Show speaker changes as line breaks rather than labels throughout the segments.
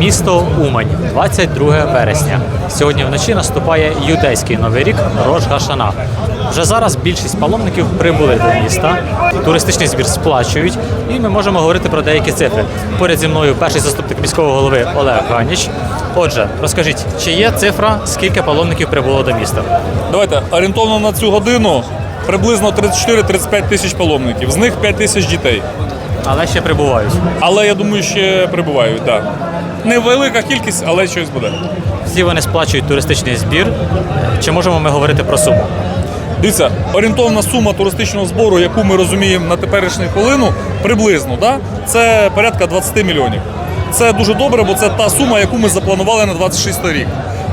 Місто Умань, 22 вересня. Сьогодні вночі наступає юдейський новий рік Рош Гашана. Вже зараз більшість паломників прибули до міста. Туристичний збір сплачують, і ми можемо говорити про деякі цифри. Поряд зі мною перший заступник міського голови Олег Ганіч. Отже, розкажіть, чи є цифра, скільки паломників прибуло до міста?
Давайте орієнтовно на цю годину приблизно 34-35 тисяч паломників. З них 5 тисяч дітей.
Але ще прибувають.
Але я думаю, ще прибувають. Так. Невелика кількість, але щось буде.
Всі вони сплачують туристичний збір. Чи можемо ми говорити про суму?
Дивіться, орієнтовна сума туристичного збору, яку ми розуміємо на теперішню хвилину, приблизно, да? це порядка 20 мільйонів. Це дуже добре, бо це та сума, яку ми запланували на 26 рік.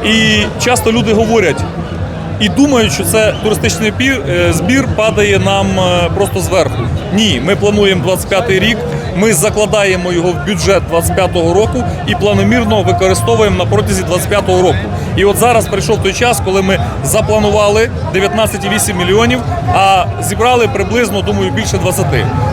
І часто люди говорять і думають, що це туристичний е, збір падає нам е, просто зверху. Ні, ми плануємо 25 рік. Ми закладаємо його в бюджет 25-го року і планомірно використовуємо на протязі 25-го року. І от зараз прийшов той час, коли ми запланували 19,8 мільйонів, а зібрали приблизно, думаю, більше 20.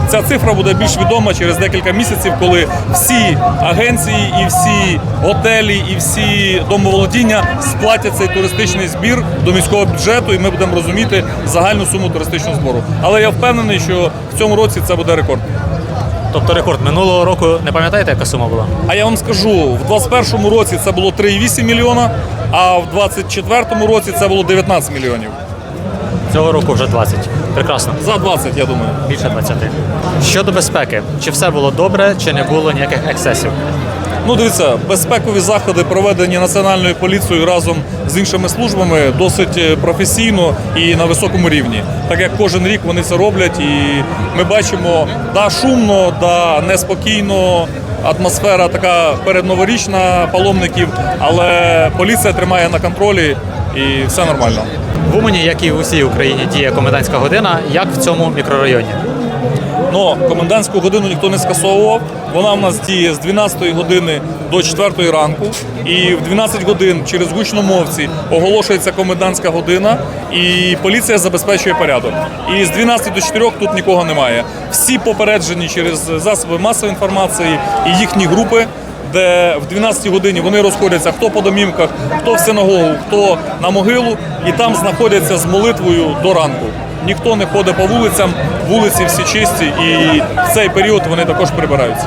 Ця цифра буде більш відома через декілька місяців, коли всі агенції і всі готелі і всі домоволодіння сплатять цей туристичний збір до міського бюджету, і ми будемо розуміти загальну суму туристичного збору. Але я впевнений, що в цьому році це буде рекорд.
Тобто рекорд минулого року не пам'ятаєте, яка сума була?
А я вам скажу, в 2021 році це було 3,8 мільйона, а в 2024 році це було 19 мільйонів.
Цього року вже 20. Прекрасно.
За 20, я думаю.
Більше 20. Щодо безпеки, чи все було добре, чи не було ніяких ексцесів?
Ну, дивіться, безпекові заходи проведені національною поліцією разом з іншими службами досить е, професійно і на високому рівні. Так як кожен рік вони це роблять, і ми бачимо, да, шумно, да, неспокійно. Атмосфера така передноворічна паломників, але поліція тримає на контролі і все нормально.
В Умані, як і в усій Україні, діє комендантська година, як в цьому мікрорайоні.
Но комендантську годину ніхто не скасовував. Вона в нас діє з 12 години до 4 ранку. І в 12 годин через гучномовці оголошується комендантська година, і поліція забезпечує порядок. І з 12 до 4 тут нікого немає. Всі попереджені через засоби масової інформації і їхні групи. Де в 12 годині вони розходяться хто по домівках, хто в синагогу, хто на могилу, і там знаходяться з молитвою до ранку. Ніхто не ходить по вулицям, вулиці всі чисті, і в цей період вони також прибираються.